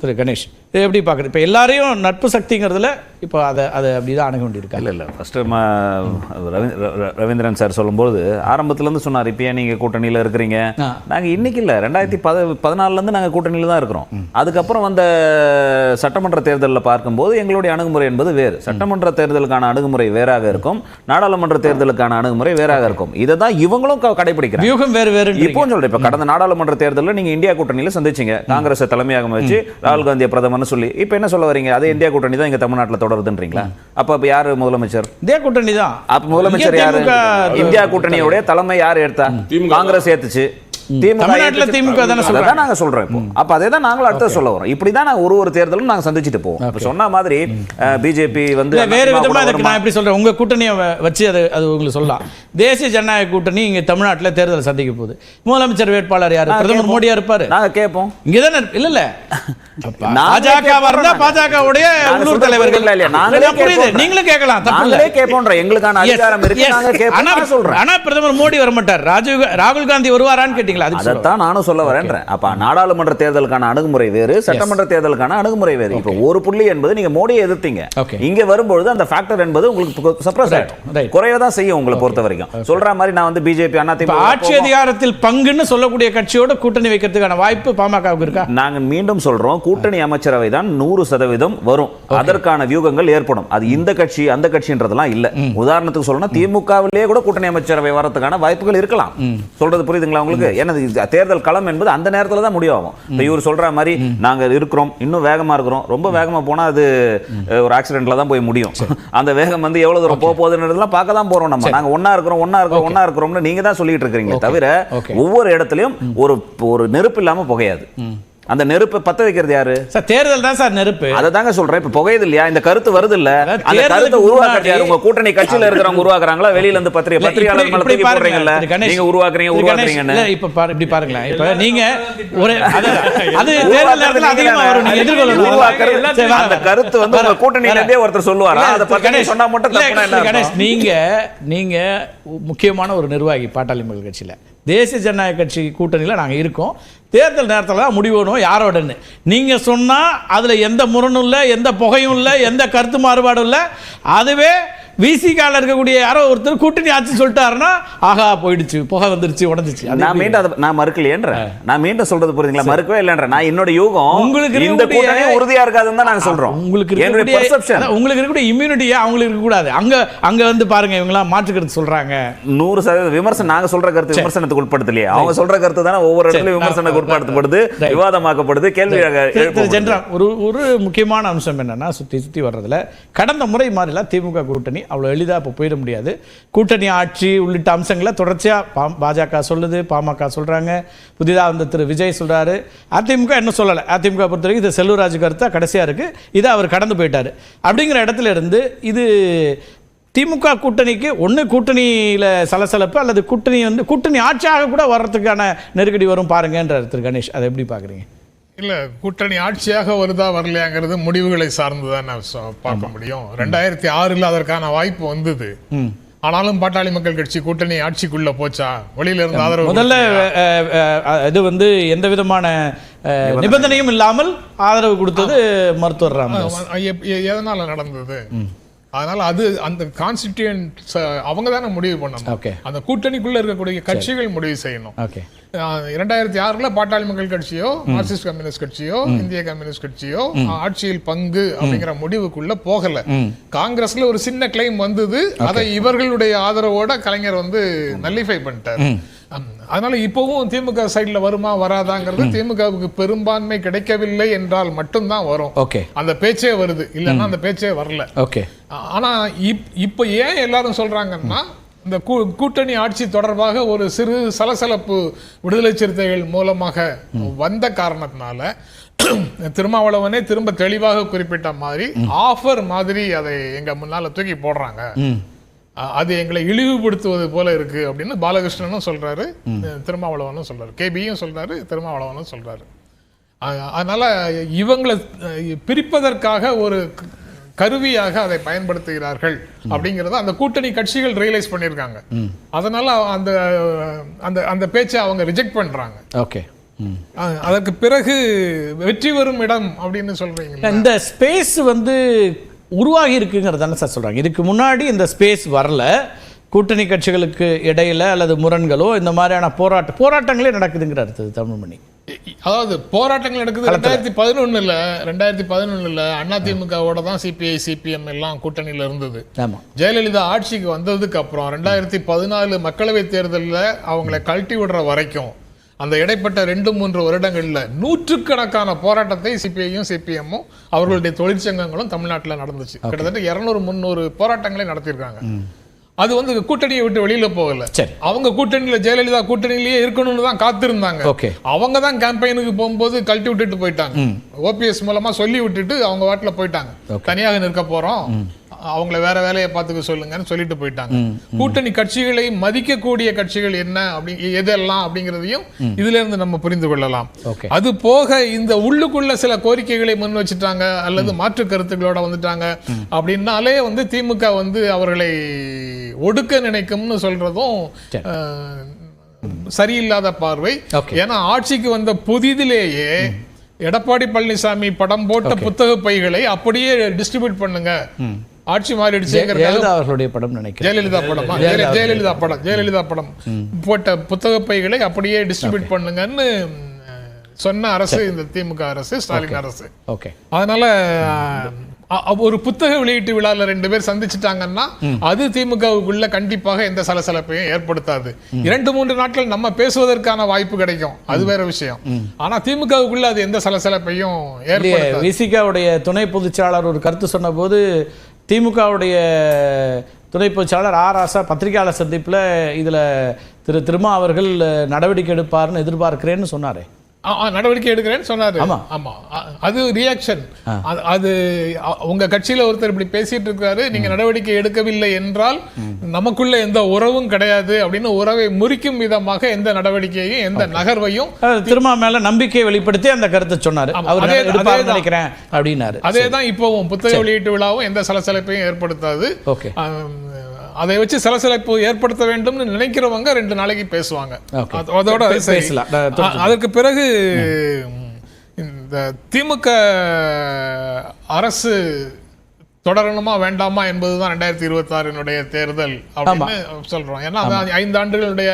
திரு கணேஷ். இதை எப்படி பார்க்குறது? இப்போ எல்லாரையும் நட்பு சக்திங்கிறதுல இப்போ அதை அதை அப்படி தான் அணுக வேண்டியிருக்கா இல்லை இல்லை. ஃபஸ்ட்டு ரவீந்திரன் சார் சொல்லும்போது ஆரம்பத்துலேருந்து சொன்னார் இப்போ ஏன் நீங்கள் கூட்டணியில் இருக்கிறீங்க. நாங்கள் இன்னைக்கு இல்லை ரெண்டாயிரத்தி பத பதினாலுலேருந்து நாங்கள் கூட்டணியில் தான் இருக்கிறோம். அதுக்கப்புறம் வந்த சட்டமன்ற தேர்தலில் பார்க்கும்போது எங்களுடைய அணுகுமுறை என்பது வேறு. சட்டமன்ற தேர்தலுக்கான அணுகுமுறை வேறாக இருக்கும். நாடாளுமன்ற தேர்தலுக்கான அணுகுமுறை வேறாக இருக்கும். இதை தான் இவங்களும் கடைபிடிக்கிறாங்க. வியூகம் வேறு வேறு இப்போ சொல்றேன் இப்ப கடந்த நாடாளுமன்ற தேர்தலில் நீங்க இந்தியா கூட்டணியில சந்திச்சீங்க. காங்கிரஸ் தலைமையாக வச்சு ராகுல் காந்தியை பிரதமர்னு சொல்லி. இப்போ என்ன சொல்ல வரீங்க? அதே இந்தியா கூட்டணி தான் இங்க தமிழ்நாட்டுல தொடருதுன்றீங்களா? அப்ப அப்ப யாரு முதலமைச்சர்? இதே கூட்டணி தான். அப்ப முதலமைச்சர் இங்கே யாரு? இந்தியா கூட்டணியோட தலைமை யார் எடுத்தா? காங்கிரஸ் ஏத்துச்சு திமுக தமிழ்நாட்டுல ஏத்துச்சு. திமுக தானே நாங்க சொல்றோம் இப்போ. அப்ப அதே தான் நாங்களும் அடுத்து சொல்ல வரோம். இப்படி தான் நாங்க ஒரு ஒரு தேர்தலும் நாங்க சந்திச்சுட்டு போவோம். இப்ப சொன்ன மாதிரி பிஜேபி வந்து வேறு விதமா வருமா? நான் எப்படி சொல்றேன்? உங்க கூட்டணியை வச்சு அது அது உங்களுக்கு சொல்லலாம். தேசிய ஜனநாயக கூட்டணி இங்க தமிழ்நாட்டுல தேர்தல் சந்திக்க போகுது. முதலமைச்சர் வேட்பாளர் யாரு? பிரதமர். மோடியா இருப்பாரு. நாங்க கேட்போம். இங்கதானே இல்ல இல்ல, மோடி வர மாட்டார். ராஜீவ் கா- ராகுல் காந்தி வருவாரான்னு வரேன்றேன். அப்ப நாடாளுமன்ற தேர்தலுக்கான அணுகுமுறை வேறு சட்டமன்ற தேர்தலுக்கான அணுகுமுறை வேறு. இப்ப ஒரு புள்ளி என்பது நீங்க மோடியை எதிர்த்தீங்க. இங்க வரும்பொழுது அந்த ஃபேக்டர் என்பது உங்களுக்கு சப்ரஸ். ஆயிடும். குறைய தான் செய்யும் உங்களை பொறுத்த வரைக்கும். சொல்ற மாதிரி நான் வந்து பிஜேபி அதிமுக ஆட்சி அதிகாரத்தில் பங்குன்னு சொல்லக்கூடிய கட்சியோட கூட்டணி வைக்கிறதுக்கான வாய்ப்பு பாமகவுக்கு இருக்கா? நாங்க மீண்டும் சொல்றோம். கூட்டணி அமைச்சரவை தான் நூறு சதவீதம் வரும். அதற்கான வியூகங்கள் ஏற்படும். அது இந்த கட்சி அந்த கட்சின்றதெல்லாம் இல்ல. உதாரணத்துக்கு சொல்லணும் திமுகவிலேயே கூட கூட்டணி அமைச்சரவை வரதுக்கான வாய்ப்புகள் இருக்கலாம். சொல்றது புரியுதுங்களா உங்களுக்கு? ஏன்னா தேர்தல் களம் என்பது அந்த நேரத்துல தான் முடிவாகும். இப்ப இவர் சொல்ற மாதிரி நாங்க இருக்கிறோம். இன்னும் வேகமா இருக்கிறோம். ரொம்ப வேகமா போனா அது ஒரு ஆக்சிடென்ட்ல தான் போய் முடியும். அந்த வேகம் வந்து எவ்வளவு தூரம் போக போகுதுன்றதெல்லாம் பார்க்க தான் போறோம் நம்ம. நாங்க ஒண்ணா இருக்கிறோம் ஒண்ணா இருக்கிறோம் ஒண்ணா இருக்கிறோம்னு நீங்க தான் சொல்லிட்டு இருக்கீங்களே தவிர. ஒவ்வொரு இடத்துலயும் ஒரு ஒரு நெருப்பு இல்லாம புகையாது. அந்த நெருப்பை பத்த வைக்கிறது யாரு? சார் தேர்தல் தான் சார் நெருப்பு. அதை தாங்க சொல்றேன். இப்ப புகையுது இல்லையா? இந்த கருத்து வருது இல்ல? அந்த கருத்தை உருவாக்குறது யாரு? உங்க கூட்டணி கட்சியில இருக்கிறவங்க உருவாக்குறாங்களா? வெளியில இருந்து பத்திரிகை பத்திரிகையாளர் மேல தூக்கி போடுறீங்கல்ல. நீங்க உருவாக்குறீங்க உருவாக்குறீங்கன்னு. இப்ப இப்படி பாருங்களேன். இப்ப நீங்க ஒரு அது தேர்தல் நேரத்துல அதிகமா வரும் நீங்க எதிர்கொள்ளணும் உருவாக்குறது. அந்த கருத்து வந்து உங்க கூட்டணியில இருந்தே ஒருத்தர் சொல்லுவாரா? அதை பத்தி சொன்னா மட்டும் கணேஷ்? நீங்க நீங்க முக்கியமான ஒரு நிர்வாகி பாட்டாளி மக்கள் கட்சியில. தேசிய ஜனநாயக கட்சி கூட்டணியில் நாங்கள் இருக்கோம். தேர்தல் நேரத்தில் தான் முடிவணும் யாரோடன்னு நீங்கள் சொன்னால் அதில் எந்த முரணும் இல்லை எந்த புகையும் இல்லை எந்த கருத்து மாறுபாடும் இல்லை. அதுவே விசிகால இருக்கக்கூடிய யாரோ ஒருத்தர் கூட்டணி ஆட்சி சொல்லிட்டாருன்னா ஆகா போயிடுச்சு புகை வந்துருச்சு உடஞ்சிச்சு. நான்? மீண்டும் அதை நான் மறுக்கலையேன்ற. நான் மீண்டும் சொல்றது புரியுதுங்களா? மறுக்கவே இல்லைன்ற. நான் என்னோட யூகம் உங்களுக்கு இந்த கூட்டணி உறுதியா இருக்காதுன்னு தான் நாங்க சொல்றோம். உங்களுக்கு என்னுடைய பெர்செப்ஷன் உங்களுக்கு இருக்கக்கூடிய இம்யூனிட்டியா அவங்களுக்கு இருக்கக்கூடாது அங்க அங்க வந்து பாருங்க இவங்கலாம் மாற்று கருத்து சொல்றாங்க. நூறு சதவீதம் விமர்சனம் நாங்க சொல்ற கருத்து விமர்சனத்துக்கு உட்படுத்தலையே. அவங்க சொல்ற கருத்து தானே ஒவ்வொரு இடத்துலயும் சரி, விமர்சனத்துக்கு உட்படுத்தப்படுது. விவாதமாக்கப்படுது. ஜென்ரா ஒரு ஒரு முக்கியமான அம்சம் என்னன்னா சுத்தி சுத்தி வர்றதுல கடந்த முறை மாதிரிலாம் திமுக கூட்டணி அவ்வளோ எளிதாக இப்போ போயிட முடியாது. கூட்டணி ஆட்சி உள்ளிட்ட அம்சங்களை தொடர்ச்சியாக பா- பாஜக சொல்லுது பாமக சொல்கிறாங்க புதிதாக வந்த திரு விஜய் சொல்கிறாரு அதிமுக என்ன சொல்லலை. அதிமுக பொறுத்த வரைக்கும் இது செல்லூராஜ் கருத்தாக கடைசியாக இருக்குது இதை அவர் கடந்து போயிட்டாரு. அப்படிங்கிற இடத்துல இருந்து இது திமுக கூட்டணிக்கு ஒன்று கூட்டணியில் சலசலப்பு அல்லது கூட்டணி வந்து கூட்டணி ஆட்சியாக கூட வர்றதுக்கான நெருக்கடி வரும் பாருங்கன்றார் திரு கணேஷ். அதை எப்படி பார்க்குறீங்க இல்ல கூட்டணி ஆட்சியாக வருதா வரலையாங்கிறது முடிவுகளை சார்ந்து தான் நான் சொ- பார்க்க முடியும். ரெண்டாயிரத்தி ஆறுல அதற்கான வாய்ப்பு வந்தது. ஆனாலும் பாட்டாளி மக்கள் கட்சி கூட்டணி ஆட்சிக்குள்ள போச்சா? வெளியில இருந்து ஆதரவு முதல்ல இது வந்து எந்த விதமான நிபந்தனையும் இல்லாமல் ஆதரவு கொடுத்தது மருத்துவர் ராமதாஸ். எதனால நடந்தது? அதனால அது அந்த கான்ஸ்டிடியூன்ஸ் அவங்க தானே முடிவு பண்ணணும். ஓகே அந்த கூட்டணிக்குள்ள இருக்கக்கூடிய கட்சிகள் முடிவு செய்யணும். ஓகே இரண்டாயிரத்தி ஆறுல பாட்டாளி மக்கள் கட்சியோ மார்க்சிஸ்ட் கம்யூனிஸ்ட் கட்சியோ இந்திய கம்யூனிஸ்ட் கட்சியோ ஆட்சியில் பங்கு அப்படிங்கிற முடிவுக்குள்ள போகல. காங்கிரஸ்ல ஒரு சின்ன கிளைம் வந்தது. அதை இவர்களுடைய ஆதரவோட கலைஞர் வந்து நல்லிஃபை பண்ணிட்டாரு. அதனால இப்பவும் திமுக சைடுல வருமா வராதாங்கிறது திமுகவுக்கு பெரும்பான்மை கிடைக்கவில்லை என்றால் மட்டும்தான் வரும். ஓகே. அந்த பேச்சே வருது. இல்லைன்னா அந்த பேச்சே வரல. ஓகே. ஆனா இப் இப்போ ஏன் எல்லாரும் சொல்றாங்கன்னா இந்த கூட்டணி ஆட்சி தொடர்பாக ஒரு சிறு சலசலப்பு விடுதலை சிறுத்தைகள் மூலமாக வந்த காரணத்தினால திருமாவளவனே திரும்ப தெளிவாக குறிப்பிட்ட மாதிரி ஆஃபர் மாதிரி அதை எங்க முன்னால தூக்கி போடுறாங்க. அது எங்களை இழிவுபடுத்துவது போல இருக்கு அப்படின்னு பாலகிருஷ்ணனும் சொல்றாரு திருமாவளவனும் சொல்றாரு. கேபியும் சொல்றாரு திருமாவளவனும் சொல்றாரு. அதனால இவங்களை பிரிப்பதற்காக ஒரு கருவியாக அதை பயன்படுத்துகிறார்கள் அப்படிங்கறத அந்த கூட்டணி கட்சிகள் ரியலைஸ் பண்ணியிருக்காங்க. அதனால அந்த அந்த அந்த பேச்சை அவங்க ரிஜெக்ட் பண்றாங்க. ஓகே. அதற்கு பிறகு வெற்றி பெறும் இடம் அப்படின்னு சொல்றீங்க இந்த ஸ்பேஸ் வந்து உருவாகி இருக்குங்கிறது தானே சார் சொல்றாங்க. இதுக்கு முன்னாடி இந்த ஸ்பேஸ் வரல. கூட்டணி கட்சிகளுக்கு இடையில அல்லது முரண்களோ இந்த மாதிரியான போராட்ட போராட்டங்களே நடக்குதுங்கிற அடுத்தது தமிழ்மணி அதாவது போராட்டங்கள் நடக்குது ரெண்டாயிரத்தி பதினொன்னுல ரெண்டாயிரத்தி பதினொன்னுல அதிமுகவோட தான் சிபிஐ சிபிஎம் எல்லாம் கூட்டணியில இருந்தது. ஜெயலலிதா ஆட்சிக்கு வந்ததுக்கு அப்புறம் ரெண்டாயிரத்தி பதினாலு மக்களவை தேர்தலில் அவங்களை கழட்டி விடுற வரைக்கும் அந்த இடைப்பட்ட ரெண்டு மூன்று வருடங்கள்ல நூற்றுக்கணக்கான போராட்டத்தை சிபிஐயும் சிபிஎம்மும் அவர்களுடைய தொழிற்சங்கங்களும் தமிழ்நாட்டுல நடந்துச்சு. கிட்டத்தட்ட இருநூறு முந்நூறு போராட்டங்களை நடத்தியிருக்காங்க. அது வந்து கூட்டணியை விட்டு வெளியில போகல. அவங்க கூட்டணியில ஜெயலலிதா கூட்டணியிலேயே இருக்கணும்னு தான் காத்திருந்தாங்க. அவங்க தான் கேம்பெயினுக்கு போகும்போது கழட்டி விட்டுட்டு போயிட்டாங்க. ஓபிஎஸ் மூலமா சொல்லி விட்டுட்டு அவங்க வாட்டில் போயிட்டாங்க. தனியாக நிற்க போறோம். அவங்கள வேற வேலையை பார்த்துக்க சொல்லுங்கன்னு சொல்லிட்டு போயிட்டாங்க. கூட்டணி கட்சிகளை மதிக்கக்கூடிய கட்சிகள் என்ன அப்படி எதெல்லாம் அப்படிங்கிறதையும் இதுல இருந்து நம்ம புரிந்து கொள்ளலாம். அது போக இந்த உள்ளுக்குள்ள சில கோரிக்கைகளை முன் வச்சுட்டாங்க அல்லது மாற்று கருத்துக்களோட வந்துட்டாங்க அப்படின்னாலே வந்து திமுக வந்து அவர்களை ஒடுக்க நினைக்கும்னு சொல்றதும் சரியில்லாத பார்வை. ஏன்னா ஆட்சிக்கு வந்த புதிதிலேயே எடப்பாடி பழனிசாமி படம் போட்ட புத்தக பைகளை அப்படியே டிஸ்ட்ரிபியூட் பண்ணுங்க. ஆட்சி மாறிடுச்சுங்கிறதுக்காக ஜெயலலிதா அவர்களுடைய படம் நினைக்கிறேன். ஜெயலலிதா படம்? ஜெயல- ஜெயலலிதா படம். ஜெயலலிதா படம் போட்ட புத்தக பைகளை அப்படியே டிஸ்ட்ரிபியூட் பண்ணுங்கன்னு சொன்ன அரசு இந்த திமுக அரசு ஸ்டாலின் அரசு. ஓகே அதனால ஒரு புத்தக வெளியீட்டு விழால ரெண்டு பேர் சந்திச்சிட்டாங்கன்னா அது திமுகவுக்குள்ள கண்டிப்பாக எந்த சலசலப்பையும் ஏற்படுத்தாது. இரண்டு மூன்று நாட்கள் நம்ம பேசுவதற்கான வாய்ப்பு கிடைக்கும். அது வேற விஷயம். ஆனா திமுகவுக்குள்ள அது எந்த சலசலப்பையும் ஏற்படுத்தாது. விசிகாவுடைய துணை பொதுச்சாளர் ஒரு கருத்து சொன்னபோது திமுகவுடைய துணை பொதுச்சாளர் ஆர் ஆசா பத்திரிகையாளர் சந்திப்பில் இதில் திரு திருமா அவர்கள் நடவடிக்கை எடுப்பார்னு எதிர்பார்க்கிறேன்னு சொன்னாரே. நடவடிக்கை எடுக்கிறேன்னு சொன்னாரு. ஆமா. ஆமா. அ- அது ரியாக்ஷன் அது உங்க கட்சியில ஒருத்தர் இப்படி பேசிட்டு இருக்காரு நீங்க நடவடிக்கை எடுக்கவில்லை என்றால் நமக்குள்ள எந்த உறவும் கிடையாது அப்படின்னு உறவை முறிக்கும் விதமாக எந்த நடவடிக்கையும் எந்த நகர்வையும் அஹ் திருமா மேல நம்பிக்கை வெளிப்படுத்தி அந்த கருத்தை சொன்னாரு. அவர் அதேதான். நினைக்கிறேன் அப்படின்னாரு. அதே தான் இப்போவும் புத்தக வெளியீட்டு விழாவும் எந்த சலசலப்பையும் ஏற்படுத்தாது. ஓகே. அதை வச்சு சலசலப்பு ஏற்படுத்த வேண்டும்னு நினைக்கிறவங்க ரெண்டு நாளைக்கு பேசுவாங்க அதோட. பேசலாம். அதற்கு பிறகு இந்த திமுக அரசு தொடரணுமா வேண்டாமா என்பதுதான் ரெண்டாயிரத்தி இருபத்தி ஆறினுடைய தேர்தல் அப்படின்னு சொல்றோம். ஏன்னா ஐந்து ஆண்டுகளுடைய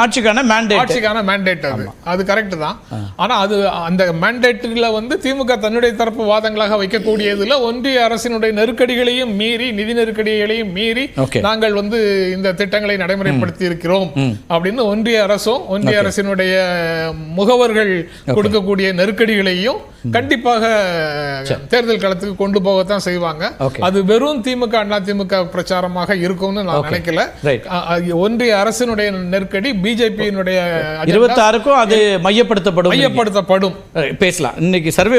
ஆட்சிக்கான மேண்டேட் ஆட்சிக்கான மேண்டேட் அது. அது கரெக்ட் தான். ஆனா அது அந்த மேண்டேட்ல வந்து திமுக தன்னுடைய தரப்பு வாதங்களாக வைக்கக்கூடியதுல ஒன்றிய அரசினுடைய நெருக்கடிகளையும் மீறி நிதி நெருக்கடிகளையும் மீறி. நாங்கள் வந்து இந்த திட்டங்களை நடைமுறைப்படுத்தி இருக்கிறோம் அப்படின்னு ஒன்றிய அரசும் ஒன்றிய அரசினுடைய முகவர்கள் கொடுக்கக்கூடிய நெருக்கடிகளையும் கண்டிப்பாக தேர்தல் களத்துக்கு கொண்டு போகத்தான் செய்வாங்க. அது வெறும் திமுக அண்ணா திமுக பிரச்சாரமாக இருக்கும்னு நான் நினைக்கல. ஒன்றிய அரசினுடைய நெருக்கடி பிஜேபியினுடைய இருபத்தாறுக்கும் அது மையப்படுத்தப்படும். மையப்படுத்தப்படும். பேசலாம். இன்னைக்கு சர்வே